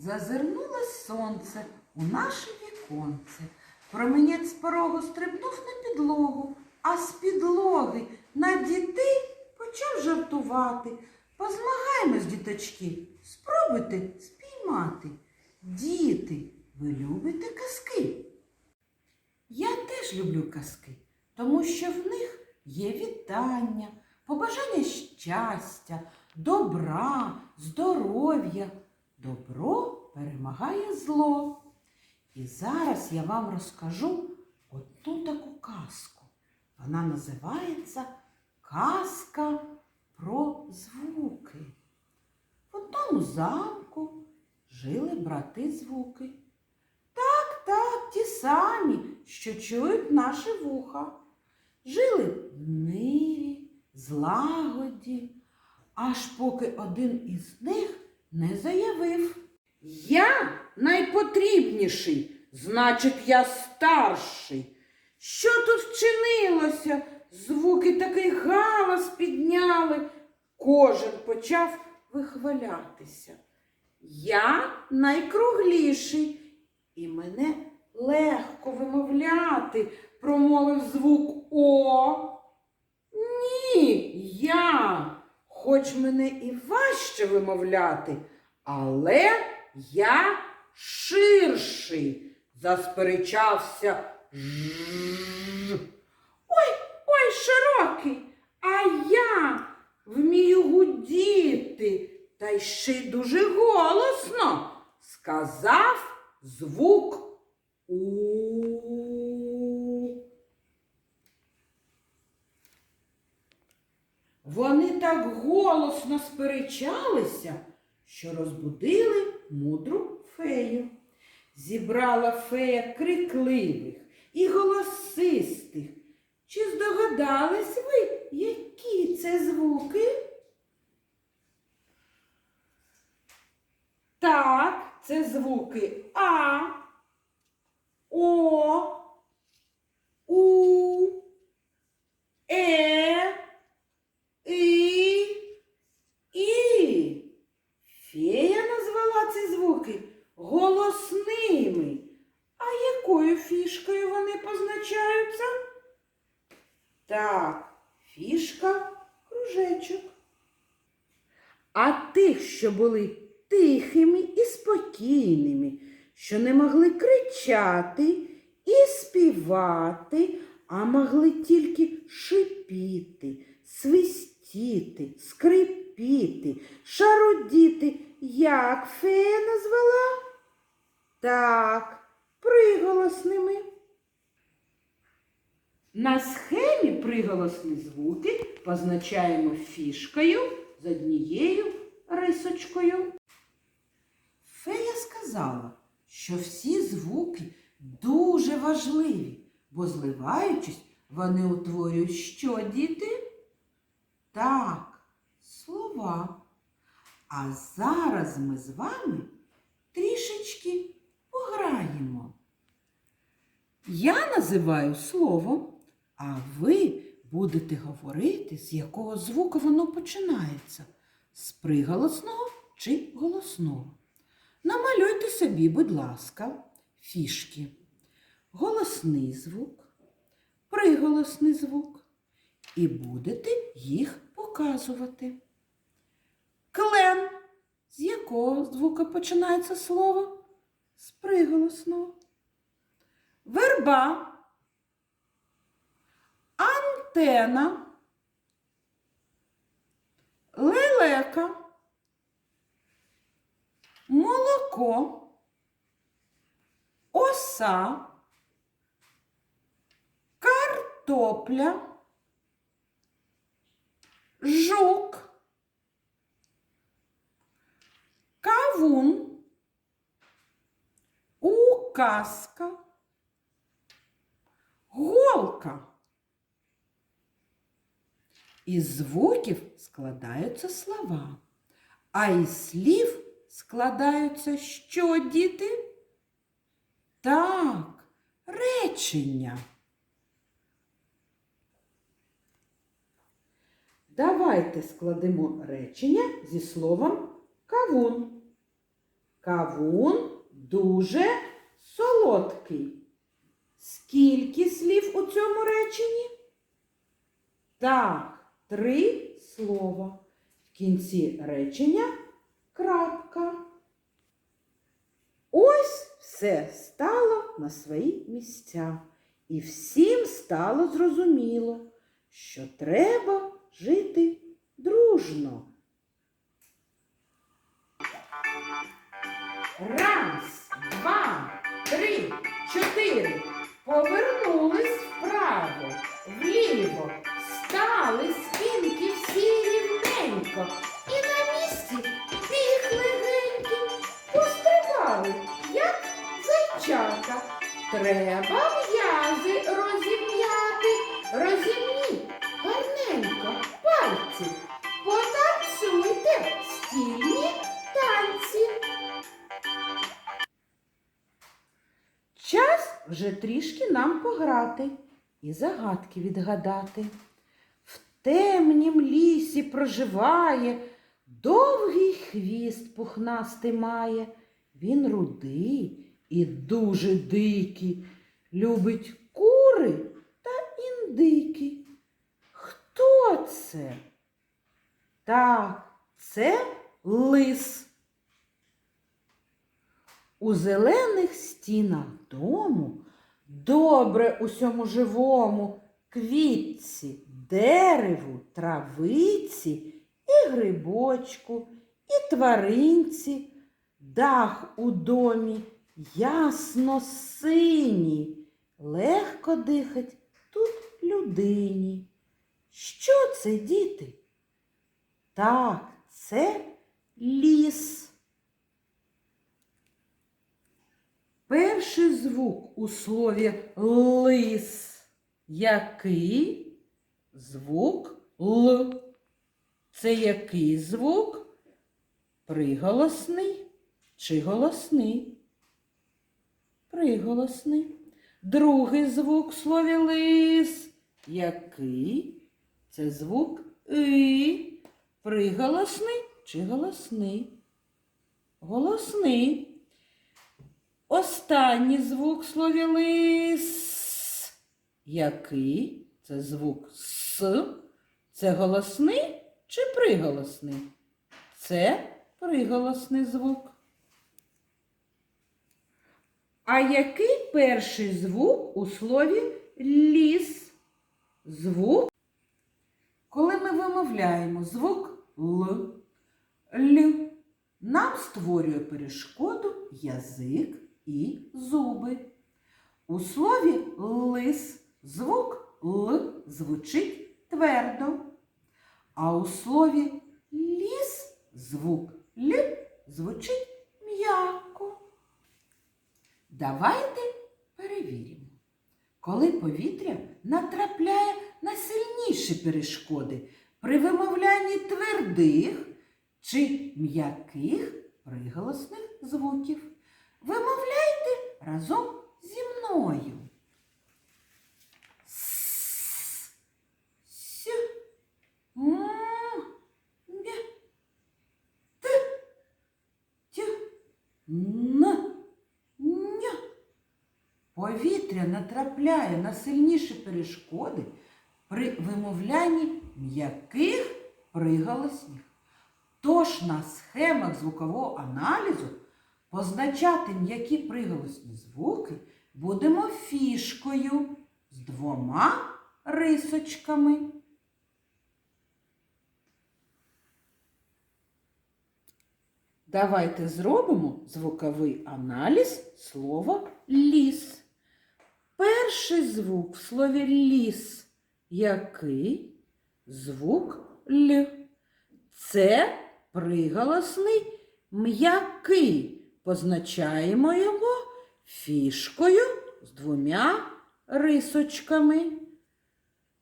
Зазирнуло сонце у наше віконце. Променець з порогу стрибнув на підлогу, а з підлоги на дітей почав жартувати. Позмагаємось, діточки, спробуйте спіймати. Діти, ви любите казки? Я теж люблю казки, тому що в них є вітання, побажання щастя, добра, здоров'я. Добро перемагає зло. І зараз я вам розкажу одну таку казку. Вона називається Казка про звуки. В одному замку жили брати звуки. Так, так, ті самі, що чують наші вуха. Жили в мирі, злагоді, аж поки один із них не заявив. Я найпотрібніший, значить, я старший. Що тут вчинилося? Звуки такий галас підняли. Кожен почав вихвалятися. Я найкругліший, і мене легко вимовляти, промовив звук О. Ні, я, хоч мене і важче вимовляти, але я ширший, засперечався. Ж. Ой, ой, широкий, а я вмію гудіти, та й ще й дуже голосно, сказав звук У. Вони так голосно сперечалися, що розбудили мудру фею. Зібрала фея крикливих і голосистих. Чи здогадались ви, які це звуки? Так, це звуки А, О, У, Е, І, І. Фея назвала ці звуки голосними. А якою фішкою вони позначаються? Так, фішка кружечок. А тих, що були тихими і спокійними, що не могли кричати і співати, а могли тільки шипіти, свистіти, скрипіти, шарудіти, як фея назвала? Так, приголосними. На схемі приголосні звуки позначаємо фішкою з однією рисочкою. Фея сказала, що всі звуки дуже важливі, бо зливаючись, вони утворюють що, діти? Так, слова. А зараз ми з вами трішечки пограємо. Я називаю словом, а ви будете говорити, з якого звука воно починається з приголосного чи голосного. Намалюйте собі, будь ласка, фішки. Голосний звук, приголосний звук. І будете їх показувати. Клен. З якого звука починається слово? З приголосного. Верба. Антена. Лелека. Молоко. Оса. Картопля. Жук. Кавун. Указка. Голка. Із звуків складаються слова, а із слів складаються що, діти? Так, речення. Давайте складемо речення зі словом кавун. Кавун дуже солодкий. Скільки слів у цьому реченні? Так, три слова. В кінці речення крапка. Ось все стало на свої місця. І всім стало зрозуміло, що треба жити дружно. Раз, два, три, чотири. Повернулись вправо, вліво, стали спинки всі рівненько. І на місці біг легенькі, пострибали, як зайчата. Треба вже трішки нам пограти і загадки відгадати. В темнім лісі проживає, довгий хвіст пухнастий має. Він рудий і дуже дикий, любить кури та індики. Хто це? Так, це лис. У зелених стінах дому добре усьому живому квітці, дереву, травиці і грибочку, і тваринці, дах у домі ясно синій, легко дихать тут людині. Що це, діти? Так, це ліс. Перший звук у слові лис. Який? Звук Л. Це який звук? Приголосний чи голосний? Приголосний. Другий звук в слові лис. Який? Це звук И. Приголосний чи голосний? Голосний. Останній звук в слові лис. Який? Це звук С. Це голосний чи приголосний? Це приголосний звук. А який перший звук у слові ліс? Звук. Коли ми вимовляємо звук Л, Л, нам створює перешкоду язик і зуби. У слові лис звук Л звучить твердо, а у слові ліс звук Л звучить м'яко. Давайте перевіримо. Коли повітря натрапляє на сильніші перешкоди при вимовлянні твердих чи м'яких приголосних звуків. Вимовляйте разом зі мною. Повітря натрапляє на сильніші перешкоди при вимовлянні м'яких приголосних. Тож на схемах звукового аналізу позначати м'які приголосні звуки будемо фішкою з двома рисочками. Давайте зробимо звуковий аналіз слова ліс. Перший звук в слові ліс який? Звук Л. Це приголосний м'який. Позначаємо його фішкою з двома рисочками.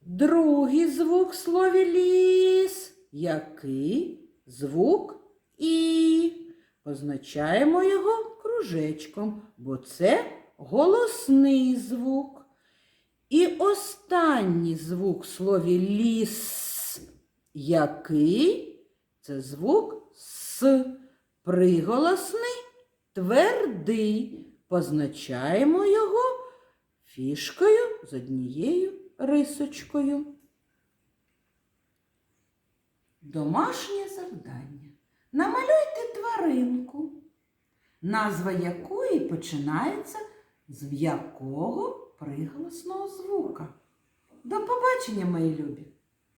Другий звук в слові ліс. Який? Звук І. Позначаємо його кружечком, бо це голосний звук. І останній звук в слові ліс. Який? Це звук С. Приголосний твердий. Позначаємо його фішкою з однією рисочкою. Домашнє завдання. Намалюйте тваринку, назва якої починається з м'якого приголосного звука. До побачення, мої любі!